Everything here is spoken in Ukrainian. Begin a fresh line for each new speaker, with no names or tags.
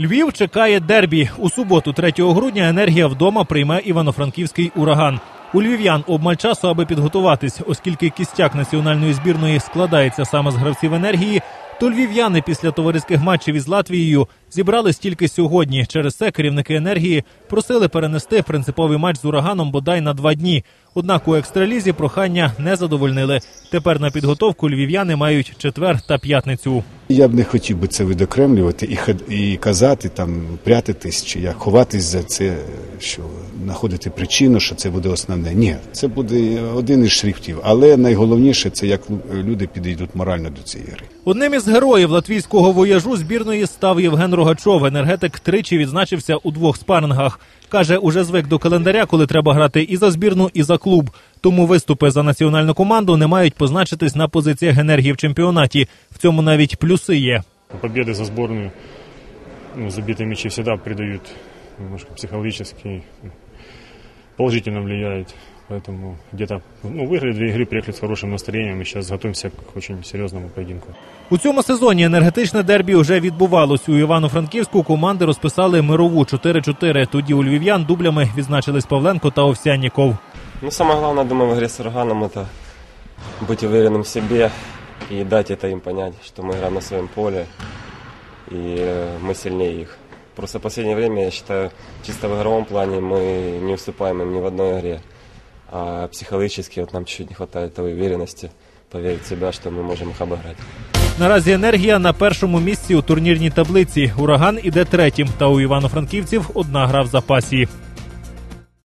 Львів чекає дербі. У суботу, 3 грудня, енергія вдома прийме івано-франківський ураган. У львів'ян обмаль часу, аби підготуватись, оскільки кістяк національної збірної складається саме з гравців енергії. То львів'яни після товариських матчів із Латвією зібрались тільки сьогодні. Через це керівники енергії просили перенести принциповий матч з ураганом бодай на два дні. Однак у екстралізі прохання не задовольнили. Тепер на підготовку львів'яни мають четвер та п'ятницю.
Я б не хотів би це видокремлювати і і казати там, прятатись чи як ховатись за це, що знаходити причину, що це буде основне. Ні, це буде один із шрифтів. Але найголовніше це як люди підійдуть морально до цієї гри.
Одним із героїв латвійського вояжу збірної став Євген Рогачов. Енергетик тричі відзначився у двох спарингах. Каже, уже звик до календаря, коли треба грати і за збірну, і за клуб. Тому виступи за національну команду не мають позначитись на позиціях енергії в чемпіонаті. В цьому навіть плюси є.
Победы за сборную, ну, забитые мячи всегда придают немножко психологически, положительно влияет. Поэтому где-то ну, выиграли две игры, приехали с хорошим настроением и сейчас готовимся к очень серьезному поединку.
У цьому сезоні енергетичне дербі вже відбувалось. У Івано-Франківську команди розписали мирову 4-4. Тоді у львів'ян дублями відзначились Павленко та Овсянніков.
Ну, самое главное, думаю, в игре с Роганом это быть уверенным в себе и дать это им понять, что мы играем на своем поле и э, мы сильнее их. Просто в последнее время, я считаю, чисто в игровом плане мы не уступаем им ни в одной игре. А психологически вот нам чуть-чуть не хватает той уверенности, поверить в себя, что мы можем их обыграть.
Наразі енергія на першому місці у турнірній таблиці. Ураган іде третім. Та у івано-франківців одна гра в запасі.